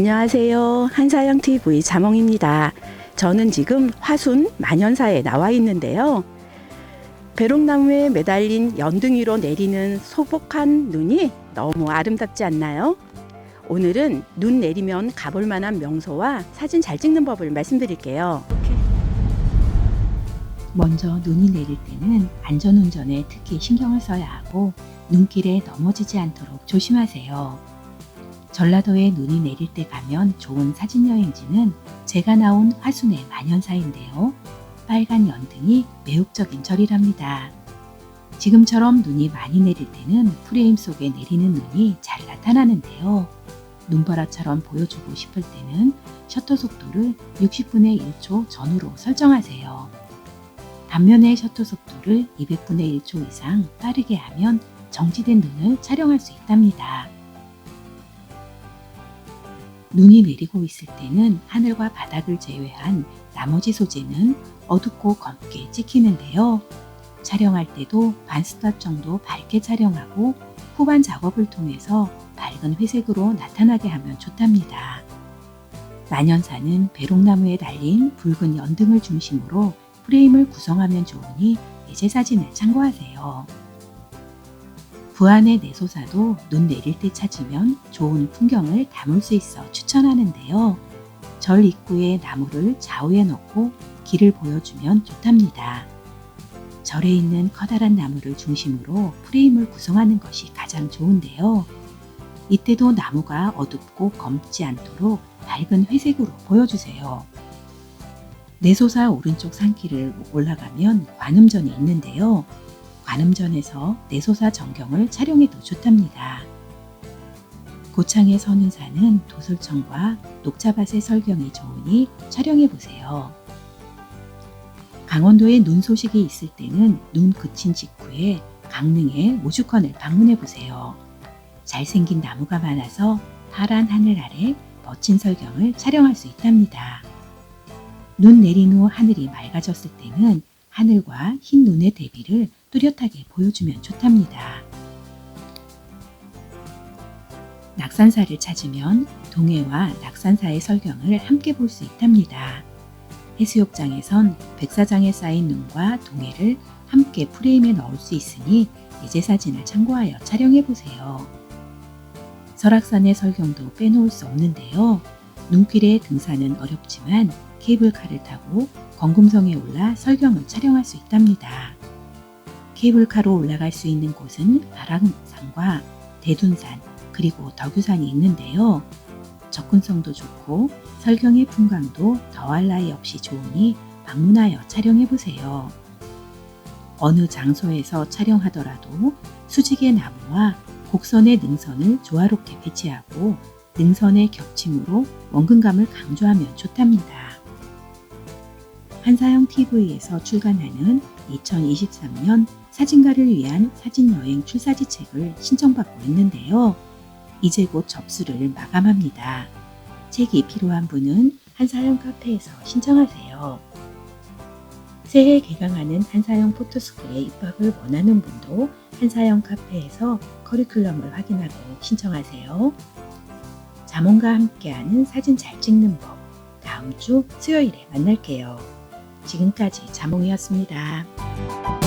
안녕하세요. 한사영 TV 자몽입니다. 저는 지금 화순 만연사에 나와 있는데요. 배롱나무에 매달린 연등이로 내리는 소복한 눈이 너무 아름답지 않나요? 오늘은 눈 내리면 가볼 만한 명소와 사진 잘 찍는 법을 말씀드릴게요. 먼저 눈이 내릴 때는 안전운전에 특히 신경을 써야 하고 눈길에 넘어지지 않도록 조심하세요. 전라도에 눈이 내릴 때 가면 좋은 사진 여행지는 제가 나온 화순의 만연사인데요. 빨간 연등이 매혹적인 절이랍니다. 지금처럼 눈이 많이 내릴 때는 프레임 속에 내리는 눈이 잘 나타나는데요. 눈보라처럼 보여주고 싶을 때는 셔터 속도를 60분의 1초 전후로 설정하세요. 반면에 셔터 속도를 200분의 1초 이상 빠르게 하면 정지된 눈을 촬영할 수 있답니다. 눈이 내리고 있을 때는 하늘과 바닥을 제외한 나머지 소재는 어둡고 검게 찍히는데요. 촬영할 때도 반스탑 정도 밝게 촬영하고 후반 작업을 통해서 밝은 회색으로 나타나게 하면 좋답니다. 만연사는 배롱나무에 달린 붉은 연등을 중심으로 프레임을 구성하면 좋으니 예제 사진을 참고하세요. 부안의 내소사도 눈 내릴 때 찾으면 좋은 풍경을 담을 수 있어 추천하는데요. 절 입구에 나무를 좌우에 놓고 길을 보여주면 좋답니다. 절에 있는 커다란 나무를 중심으로 프레임을 구성하는 것이 가장 좋은데요. 이때도 나무가 어둡고 검지 않도록 밝은 회색으로 보여주세요. 내소사 오른쪽 산길을 올라가면 관음전이 있는데요. 관음전에서 내소사 전경을 촬영해도 좋답니다. 고창에 서는 산은 도솔청과 녹차밭의 설경이 좋으니 촬영해보세요. 강원도에 눈 소식이 있을 때는 눈 그친 직후에 강릉의 오죽헌을 방문해보세요. 잘생긴 나무가 많아서 파란 하늘 아래 멋진 설경을 촬영할 수 있답니다. 눈 내린 후 하늘이 맑아졌을 때는 하늘과 흰 눈의 대비를 뚜렷하게 보여주면 좋답니다. 낙산사를 찾으면 동해와 낙산사의 설경을 함께 볼 수 있답니다. 해수욕장에선 백사장에 쌓인 눈과 동해를 함께 프레임에 넣을 수 있으니 예제 사진을 참고하여 촬영해 보세요. 설악산의 설경도 빼놓을 수 없는데요. 눈길의 등산은 어렵지만 케이블카를 타고 건금성에 올라 설경을 촬영할 수 있답니다. 케이블카로 올라갈 수 있는 곳은 아랑산과 대둔산 그리고 덕유산이 있는데요. 접근성도 좋고 설경의 풍광도 더할 나위 없이 좋으니 방문하여 촬영해 보세요. 어느 장소에서 촬영하더라도 수직의 나무와 곡선의 능선을 조화롭게 배치하고 능선의 겹침으로 원근감을 강조하면 좋답니다. 한사형 TV에서 출간하는 2023년 사진가를 위한 사진여행 출사지 책을 신청받고 있는데요. 이제 곧 접수를 마감합니다. 책이 필요한 분은 한사형 카페에서 신청하세요. 새해 개강하는 한사형 포토스쿨에 입학을 원하는 분도 한사형 카페에서 커리큘럼을 확인하고 신청하세요. 자몽과 함께하는 사진 잘 찍는 법 다음 주 수요일에 만날게요. 지금까지 자몽이었습니다.